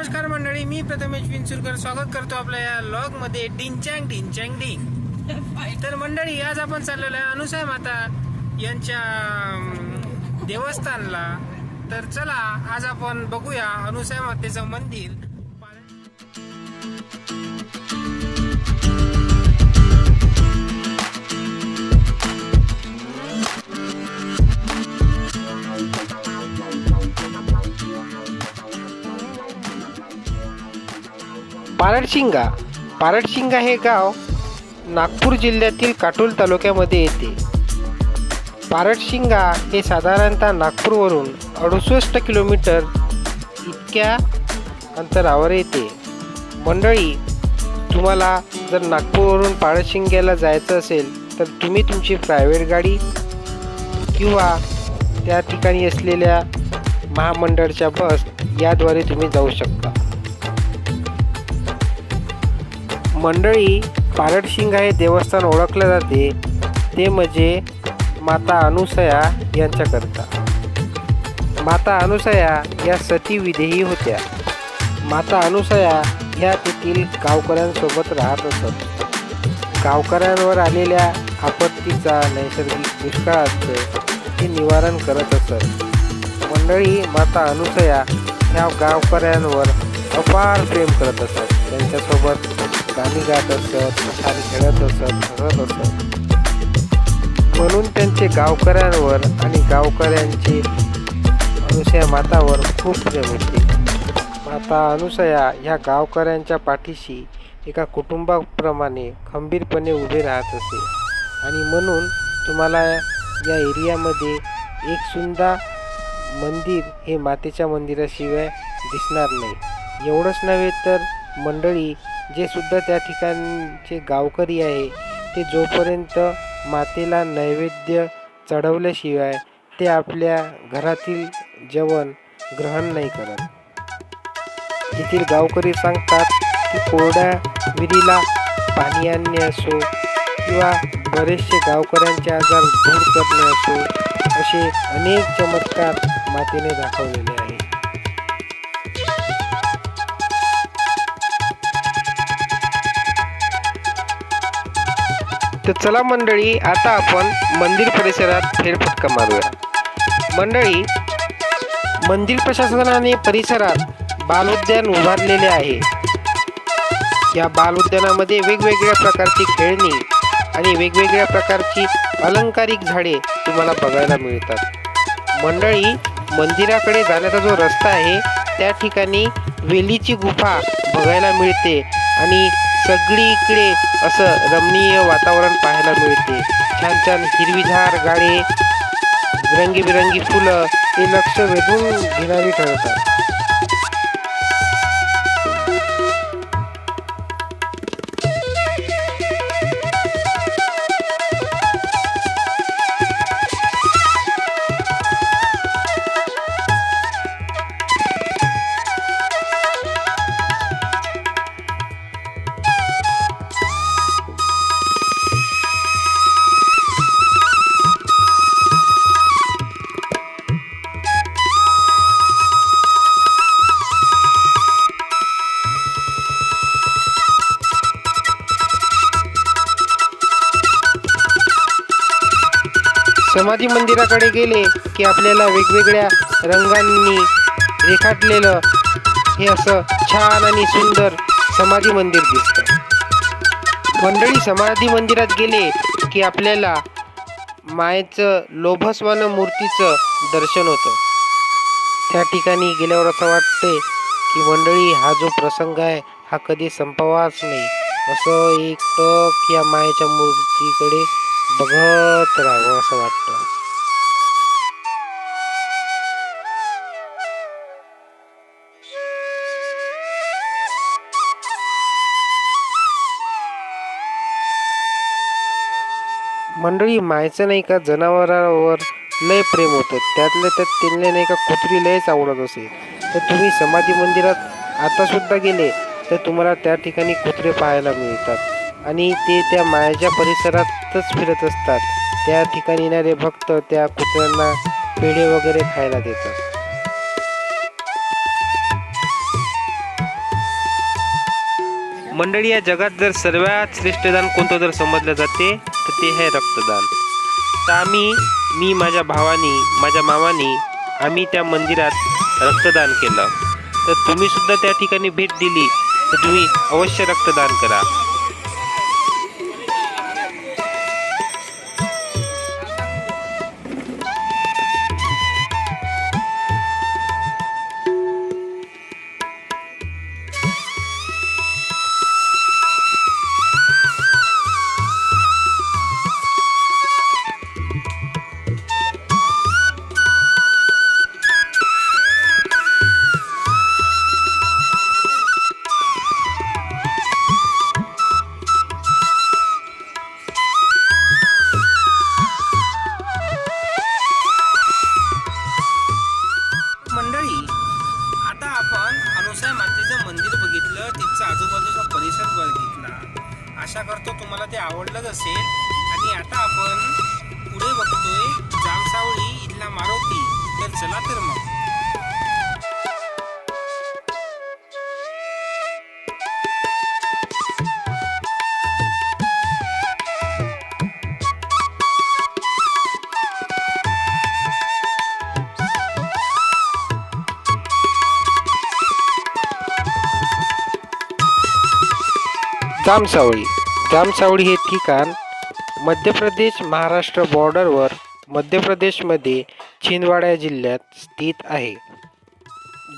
नमस्कार मंडळी मी प्रथमेश विंचुरकर स्वागत करतो आपल्या या लॉगमध्ये डिंचँग डिंचँग डिंग तर मंडळी आज आपण चाललेलो आहे अनुसाय माता यांच्या देवस्थानला. तर चला आज आपण बघूया अनुसाय मातेचं मंदिर. पारडशिंगा. पारडशिंगा हे गाव नागपूर जिल्ह्यातील काटोल तालुक्यामध्ये येते. पारडशिंगा हे साधारणतः नागपूरवरून अडुसष्ट किलोमीटर इतक्या अंतरावर येते. मंडळी तुम्हाला जर नागपूरवरून पारडशिंग्याला जायचं असेल तर तुम्ही तुमची प्रायव्हेट गाडी किंवा त्या ठिकाणी असलेल्या महामंडळच्या बस याद्वारे तुम्ही जाऊ शकता. मंडळी पारडशिंगा हे देवस्थान ओळखले जाते. ते म्हणजे माता अनुसया यांच्याकरता. माता अनुसया या सती विधेयी होत्या. माता अनुसया ह्या तेथील गावकऱ्यांसोबत राहत असत. गावकऱ्यांवर आलेल्या आपत्तीचा नैसर्गिक दुष्काळाचं ते निवारण करत असत. मंडळी माता अनुसया ह्या गावकऱ्यांवर अपार प्रेम करत असत. त्यांच्यासोबत गाणी गात असत छान खेळत असत हसत असत. म्हणून त्यांचे गावकऱ्यांवर आणि गावकऱ्यांचे अनुसया मातावर खूप प्रेम होते. माता अनुसया ह्या गावकऱ्यांच्या पाठीशी एका कुटुंबाप्रमाणे खंबीरपणे उभे राहत असे. आणि म्हणून तुम्हाला या एरियामध्ये एक सुंदर मंदिर हे मातेच्या मंदिराशिवाय दिसणार नाही. एवढंच नव्हे तर मंडळी जे सुद्धा त्या ठिकाणचे गावकरी आहे ते जोपर्यंत मातेला नैवेद्य चढवल्याशिवाय ते आपल्या घरातील जेवण ग्रहण नाही करत. येथील गावकरी सांगतात की कोरड्या विहिरीला पाणी आणणे असो किंवा बरेचसे गावकऱ्यांचे आजार दूर करणे असो असे अनेक चमत्कार मातेने दाखवलेले आहेत. तर चला मंडळी आता आपण मंदिर परिसरात फेरफटका मारूया. मंडळी मंदिर प्रशासनाने परिसरात बालोद्यान उभारलेले आहे. या बालउद्यानामध्ये वेगवेगळ्या प्रकारची खेळणी आणि वेगवेगळ्या प्रकारची अलंकारिक झाडे तुम्हाला बघायला मिळतात. मंडळी मंदिराकडे जाण्याचा जो रस्ता आहे त्या ठिकाणी वेलीची गुफा बघायला मिळते आणि सगळीकडे असं रमणीय वातावरण पाहायला मिळते. छान छान हिरवीझार गाडे रंगीबिरंगी फुलं हे लक्ष वेधून घेणारी ठरतात. समाधी मंदिराकडे गेले की आपल्याला वेगवेगळ्या रंगांनी रेखाटलेलं हे असं छान आणि सुंदर समाधी मंदिर दिसतं. मंडळी समाधी मंदिरात गेले की आपल्याला मायेचं लोभस्वान मूर्तीचं दर्शन होतं. त्या ठिकाणी गेल्यावर असं वाटते की मंडळी हा जो प्रसंग आहे हा कधी संपवाच नाही. असं एक टक या मायेच्या मूर्तीकडे बघत राहावं असं वाटतं. मंडळी मायचं नाही का? जनावरावर लय प्रेम होतं. त्यातलं त्यात त्यांना नाही का कुत्री लयच आवडत असेल तर तुम्ही समाधी मंदिरात आता सुद्धा गेले तर तुम्हाला त्या ठिकाणी कुत्रे पाहायला मिळतात. आणि ते त्या मायाच्या परिसरातच फिरत असतात. त्या ठिकाणी येणारे भक्त त्या कुत्र्यांना पेढे वगैरे खायला देतात. मंडळी या जगात जर सर्वात श्रेष्ठ दान कोणतं जर समजलं जाते तर ते आहे रक्तदान. तर आम्ही मी माझ्या भावानी माझ्या मामानी आम्ही त्या मंदिरात रक्तदान केलं. तर तुम्हीसुद्धा त्या ठिकाणी भेट दिली तर तुम्ही अवश्य रक्तदान करा. तर मग जामसावळी. जामसावळी हे ठिकाण मध्य प्रदेश महाराष्ट्र बॉर्डरवर मध्य प्रदेशमध्ये छिंदवाडा जिल्ह्यात स्थित आहे.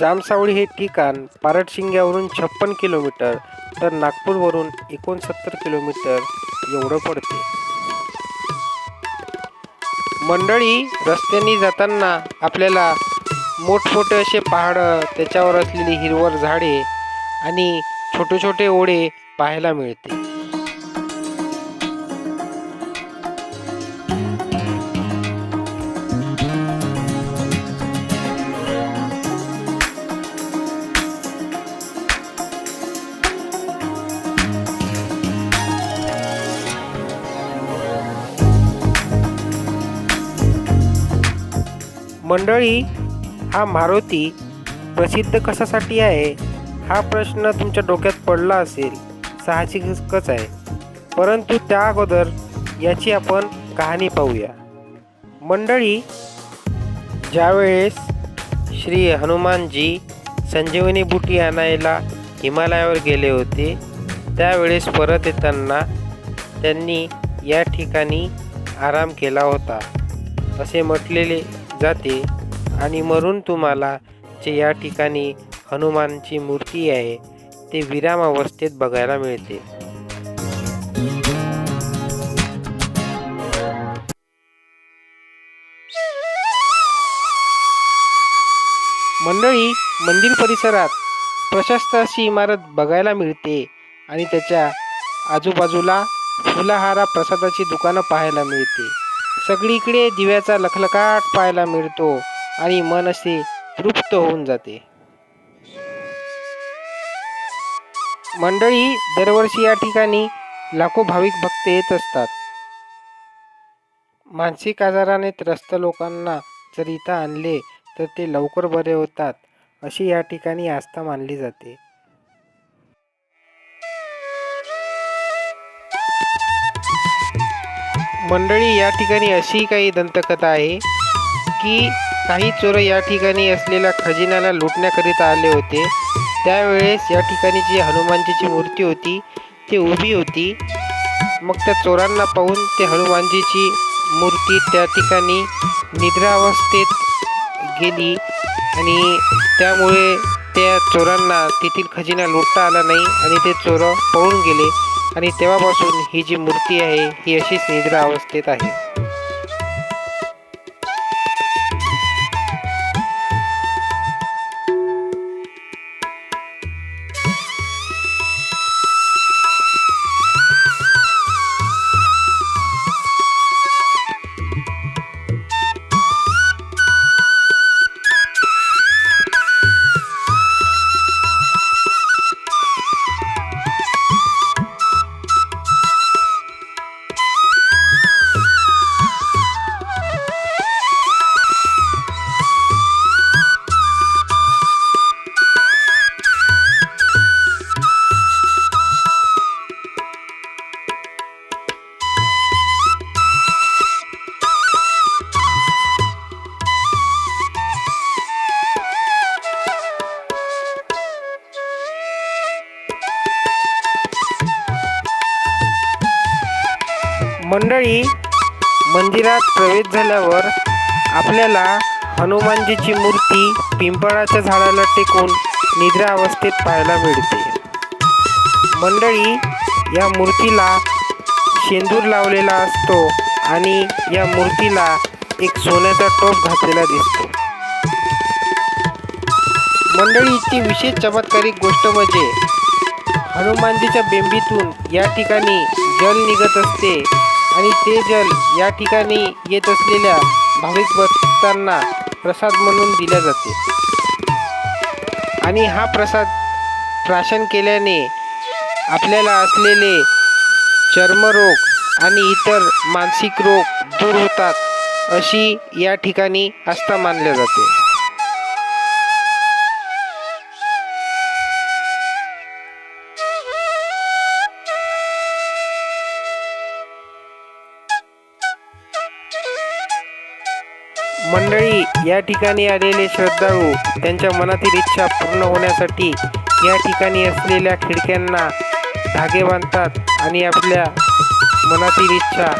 जामसावळी हे ठिकाण पारटशिंग्यावरून छप्पन किलोमीटर तर नागपूरवरून एकोणसत्तर किलोमीटर एवढं पडते. मंडळी रस्त्याने जाताना आपल्याला मोठमोठे असे पहाडं त्याच्यावर असलेली हिरवळ झाडे आणि छोटे छोटे ओढे पाहायला मिळते. मंडळी हा मारुती प्रसिद्ध कशासाठी आहे? हा प्रश्न तुमच्या डोक्यात पडला असेल साहजिकच आहे. परंतु त्या अगोदर याची आपण कहाणी पाहूया. मंडळी ज्यावेळेस श्री हनुमानजी संजीवनी बुटी आणायला हिमालयावर गेले होते त्यावेळेस परत येताना त्यांनी या ठिकाणी आराम केला होता. असे म्हटलेले जाते आणि म्हणून तुम्हाला जे या ठिकाणी हनुमानची मूर्ती आहे ते विराम अवस्थेत बघायला मिळते. मंडळी मंदिर परिसरात प्रशस्त अशी इमारत बघायला मिळते आणि त्याच्या आजूबाजूला फुलाहारा प्रसादाची दुकानं पाहायला मिळते. सगळीकडे दिव्याचा लखलखाट पाहायला मिळतो आणि मन असे तृप्त होऊन जाते. मंडळी दरवर्षी या ठिकाणी लाखो भाविक भक्त येत असतात. मानसिक आजाराने त्रस्त लोकांना जर इथं आणले तर ते लवकर बरे होतात अशी या ठिकाणी आस्था मानली जाते. मंडळी या ठिकाणी अशी काही दंतकथा आहे की काही चोर या ठिकाणी असलेल्या खजिन्याला लुटण्याकरिता आले होते. त्यावेळेस या ठिकाणी जी हनुमानजीची मूर्ती होती ती उभी होती. मग त्या चोरांना पाहून ते हनुमानजीची मूर्ती त्या ठिकाणी निद्रावस्थेत गेली आणि त्यामुळे त्या चोरांना तेथील खजिना लुटता आला नाही आणि ते चोर पळून गेले. आणि तेव्हापासून ही जी मूर्ती आहे ही अशीच निद्रा अवस्थेत आहे. मंडळी मंदिरात प्रवेश झाल्यावर आपल्याला हनुमानजीची मूर्ती पिंपळाच्या झाडाला टेकून निद्रा अवस्थेत पाहायला मिळते. मंडळी या मूर्तीला शेंदूर लावलेला असतो आणि या मूर्तीला एक सोन्याचा टोप घातलेला दिसतो. मंडळी इतकी विशेष चमत्कारिक गोष्ट म्हणजे हनुमानजीच्या बेंबीतून या ठिकाणी जल निघत असते. आणि ते जल या ठिकाणी येत असलेल्या भाविक भक्तांना प्रसाद म्हणून दिला जाते. आणि हा प्रसाद प्राशन केल्याने आपल्याला असलेले चर्मरोग आणि इतर मानसिक रोग दूर होतात अशी या ठिकाणी आस्था मानल्या जाते. या ठिकाणी आलेले श्रद्धाळू त्यांच्या मनातील इच्छा पूर्ण होण्यासाठी या ठिकाणी असलेल्या खिडक्यांना धागे बांधतात आणि आपल्या मनातील इच्छा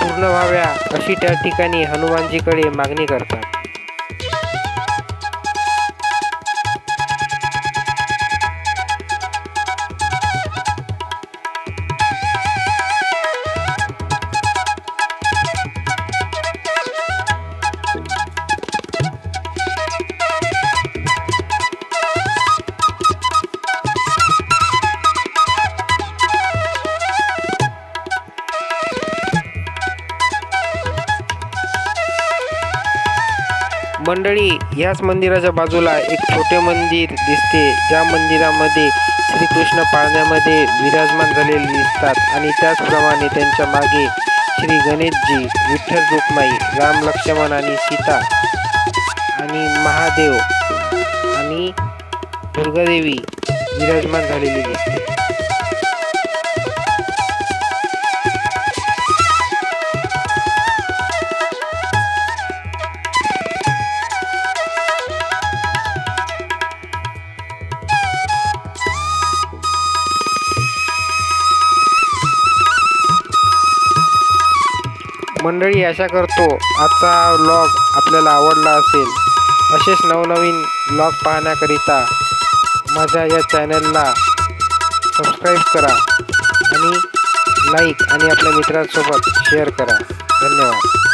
पूर्ण व्हाव्या अशी त्या ठिकाणी हनुमानजीकडे मागणी करतात. मंडळी याच मंदिराच्या बाजूला एक छोटे मंदिर दिसते. ज्या मंदिरामध्ये श्रीकृष्ण पाळण्यामध्ये विराजमान झालेले दिसतात आणि त्याचप्रमाणे त्यांच्या मागे श्री गणेशजी विठ्ठल रुक्माई राम लक्ष्मण आणि सीता आणि महादेव आणि दुर्गादेवी विराजमान झालेली दिसते. मंडळी आशा करतो आजचा व्लॉग आपल्याला आवडला असेल. असेच नवनवीन व्लॉग पाहण्याकरिता माझ्या या चॅनलला सबस्क्राईब करा आणि लाईक आणि आपल्या मित्रांसोबत शेअर करा. धन्यवाद.